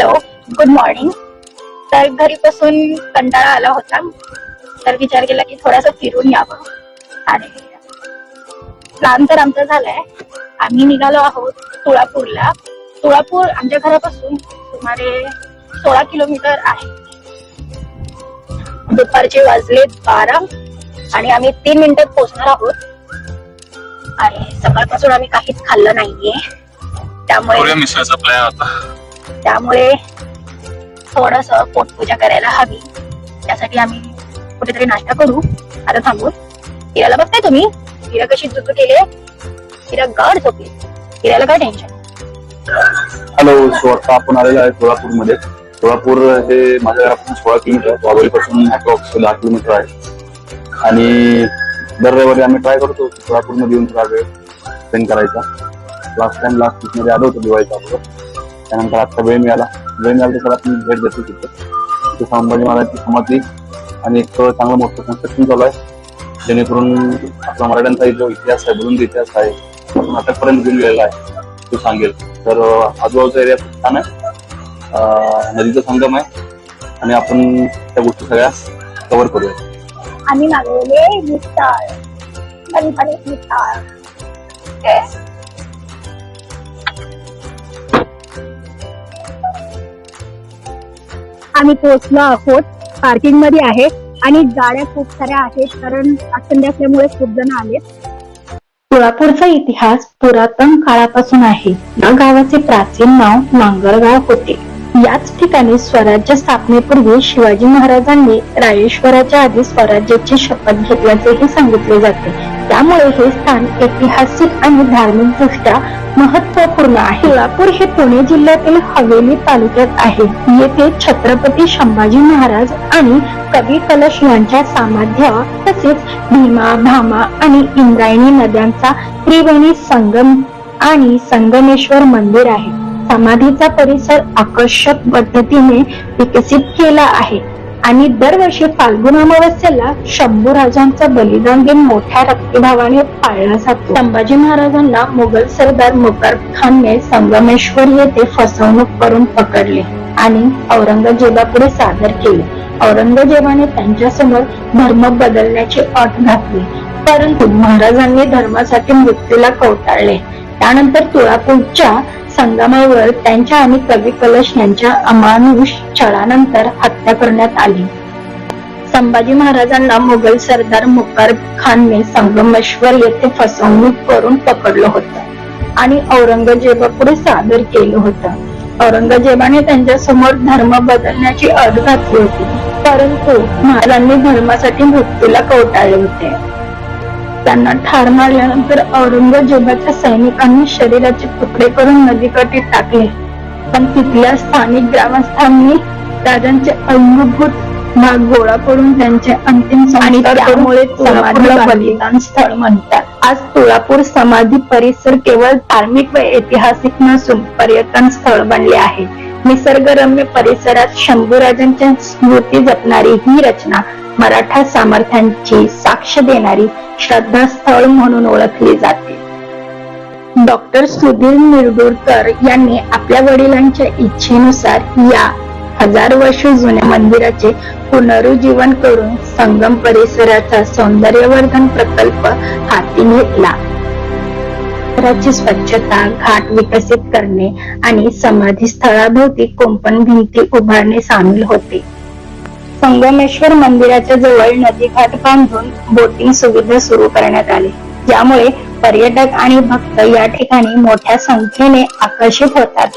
Hello good morning तर घरी बसून कंटाळा आला होता. तर विचार केला की थोडासा फिरून यावं. आणि प्लॅन तर आमचा झालाय. आम्ही निघालो आहोत तुळापूरला. तुळापूर आमच्या घरापासून सुमारे सोळा किलोमीटर आहे. दुपारचे वाजले बारा आणि आम्ही तीन मिनिटात पोहोचणार आहोत. आणि सकाळपासून आम्ही काहीच खाल्लं नाहीये. त्यामुळे मिसळचा प्लॅन होता. त्यामुळे थोडस पोटपूजा करायला हवी. त्यासाठी आम्ही कुठेतरी नाश्ता करू. आता थांबून. हिराला बघताय तुम्ही? हिरा कशी झुक केली हिरा गाड झोपली. हिराला काय टेन्शन हॅलो सो आता आपण आलेला आहे सोलापूरमध्ये सोलापूर हे माझ्या घरापासून सोळा किलोमीटर वाघोलीपासून अप्रॉक्स दहा किलोमीटर आहे. आणि दर रविवारी आम्ही ट्राय करतो की सोलापूरमध्ये येऊन थोडा वेळ स्पेंड करायचा. लास्ट टाइम लास्ट वीकमध्ये आलो होतो दिवाळीच्या अगोदर. त्यानंतर आता वेळ मिळाला. वेळ मिळाला तर आपण भेट देतो तिथं. तिथे संभाजी महाराजची समाधी आणि एक चांगलं मोठं कन्स्ट्रक्शन चालू आहे. जेणेकरून आपला मराठ्यांचा जो इतिहास आहे बुलंद इतिहास आहे आपण आतापर्यंत घेऊन गेलेला आहे तो सांगेल. तर आजूबाजूचा एरिया खूप छान आहे. नदीचा संगम आहे. आणि आपण त्या गोष्टी सगळ्या कव्हर करूया. आम्ही मागवले मिसळ आम्ही पोहोचलो आहोत. पार्किंगमध्ये आहे. आणि गाड्या खूप साऱ्या आहेत. कारण आज असल्यामुळे खूप जण आलेत. सोलापूरचा इतिहास पुरातन काळापासून आहे. या गावाचे प्राचीन नाव नांगरगाव होते. याच ठिकाणी स्वराज्य स्थापनेपूर्वी शिवाजी महाराजांनी राजेश्वराच्या आधी स्वराज्याची शपथ घेतल्याचेही सांगितले जाते. त्यामुळे हे स्थान ऐतिहासिक आणि धार्मिक दृष्ट्या महत्त्वपूर्ण आहे. सोलापूर हे पुणे जिल्ह्यातील हवेली तालुक्यात आहे. येथे छत्रपती संभाजी महाराज आणि कवी कलश यांच्या सामाध्या तसेच भीमा भामा आणि इंद्रायणी नद्यांचा त्रिवेणी संगम आणि संगमेश्वर मंदिर आहे. समाधीचा परिसर आकर्षक पद्धतीने विकसित केला आहे. आणि दरवर्षी फाल्गुन अमावस्येला शंभू राजांचा बलिदान दिन मोठ्या रक्तभावाने पाळला जातो. संभाजी महाराजांना मुघल सरदार मुकर खानने संगमेश्वर येथे फसवणूक करून पकडले आणि औरंगजेबापुढे सादर केले. औरंगजेबाने त्यांच्यासमोर धर्म बदलण्याची अट घातली परंतु महाराजांनी धर्मासाठी मृत्यूला कवटाळले. त्यानंतर तुळापूरच्या संगमावर त्यांच्या आणि कवी कलश यांच्या अमानुष छळानंतर हत्या करण्यात आली. संभाजी महाराजांना मुघल सरदार मुकार खानने संगमेश्वर येथे फसवणूक करून पकडलं होतं आणि औरंगजेबापुढे सादर केलं होतं. औरंगजेबाने त्यांच्यासमोर धर्म बदलण्याची अट घातली होती परंतु महाराजांनी धर्मासाठी मृत्यूला कवटाळले होते. त्यांना ठार मारल्यानंतर औरंगजेबाच्या सैनिकांनी शरीराचे तुकडे करून नदीकाठी टाकले. पण तिथल्या स्थानिक ग्रामस्थांनी राजांचे अंगभूत भाग गोळा करून त्यांचे अंतिम त्यामुळे बलिदान स्थळ म्हणतात आज तुळापूर समाधी परिसर केवळ धार्मिक व ऐतिहासिक नसून पर्यटन स्थळ बनले आहे. निसर्गरम्य परिसरात शंभूराजांच्या स्मृती जपणारी ही रचना मराठा सामर्थ्यांची साक्ष देणारी श्रद्धास्थळ म्हणून ओळखली जाते. डॉक्टर सुधीर निरडुरकर यांनी आपल्या वडिलांच्या इच्छेनुसार या हजार वर्ष जुन्या मंदिराचे पुनरुज्जीवन करून संगम परिसराचा सौंदर्यवर्धन प्रकल्प हाती घेतला. परिसराची स्वच्छता घाट विकसित करणे आणि समाधी स्थळाभोवती कोंपण भिंती उभारणे सामील होते. संगमेश्वर मंदिराच्या जवळ नदीघाट बांधून बोटिंग सुविधा सुरू करण्यात आली. ज्यामुळे पर्यटक आणि भक्त या ठिकाणी मोठ्या संख्येने आकर्षित होतात.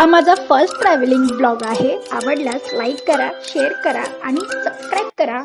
हा माझा फर्स्ट ट्रॅव्हलिंग ब्लॉग आहे. आवडल्यास लाईक करा शेअर करा आणि सबस्क्राईब करा.